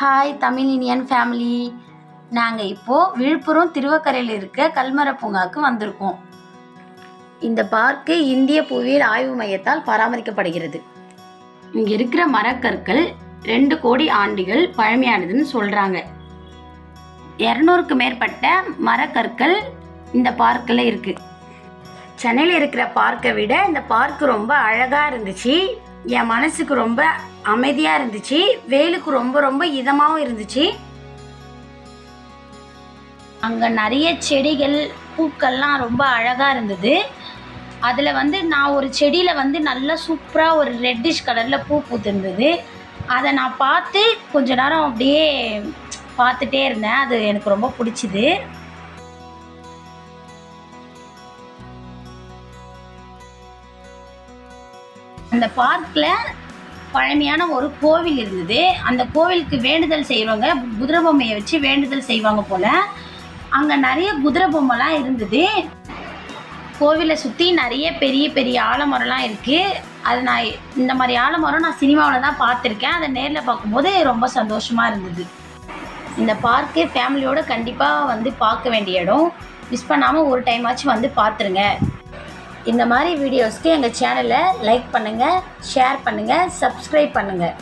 Hi Tamil Iniyan family நாங்கள் இப்போது விழுப்புரம் திருவக்கரையில் இருக்க கல்மர பூங்காவுக்கு வந்திருக்கோம். இந்த பார்க்கு இந்திய புவியியல் ஆய்வு மையத்தால் பராமரிக்கப்படுகிறது. இங்கே இருக்கிற மரக்கற்கள் ரெண்டு கோடி ஆண்டுகள் பழமையானதுன்னு சொல்கிறாங்க இரநூறுக்கு மேற்பட்ட மரக்கற்கள் இந்த பார்க்கில் இருக்குது சென்னையில் இருக்கிற பார்க்கை விட இந்த பார்க் ரொம்ப அழகாக இருந்துச்சு. என் மனசுக்கு ரொம்ப அமைதியாக இருந்துச்சு. வெயிலுக்கு ரொம்ப ரொம்ப இதமாகவும் இருந்துச்சு. அங்கே நிறைய செடிகள் பூக்கள்லாம் ரொம்ப அழகாக இருந்தது. அதில் வந்து நான் ஒரு செடியில் வந்து நல்லா சூப்பராக ஒரு ரெட்டிஷ் கலரில் பூ பூத்திருந்தது. அதை நான் பார்த்து கொஞ்ச நேரம் அப்படியே பார்த்துட்டே இருந்தேன். அது எனக்கு ரொம்ப பிடிச்சிது. அந்த பார்க்கில் பழமையான ஒரு கோவில் இருந்தது. அந்த கோவிலுக்கு வேண்டுதல் செய்கிறவங்க குதிரை பொம்மையை வச்சு வேண்டுதல் செய்வாங்க போல். அங்கே நிறைய குதிரை பொம்மைலாம் இருந்தது. கோவிலை சுற்றி நிறைய பெரிய பெரிய ஆலமரம்லாம் இருக்குது அது நான் இந்த மாதிரி ஆலமரம் நான் சினிமாவில் தான் பார்த்துருக்கேன். அதை நேரில் பார்க்கும்போது ரொம்ப சந்தோஷமாக இருந்தது. இந்த பார்க்கு ஃபேமிலியோடு கண்டிப்பாக வந்து பார்க்க வேண்டிய இடம். மிஸ் பண்ணாமல் ஒரு டைமாச்சும் வந்து பார்த்துருங்க. இந்த மாதிரி வீடியோஸ்க்கு எங்கள் சேனலை லைக் பண்ணுங்கள் ஷேர் பண்ணுங்கள் சப்ஸ்கிரைப் பண்ணுங்கள்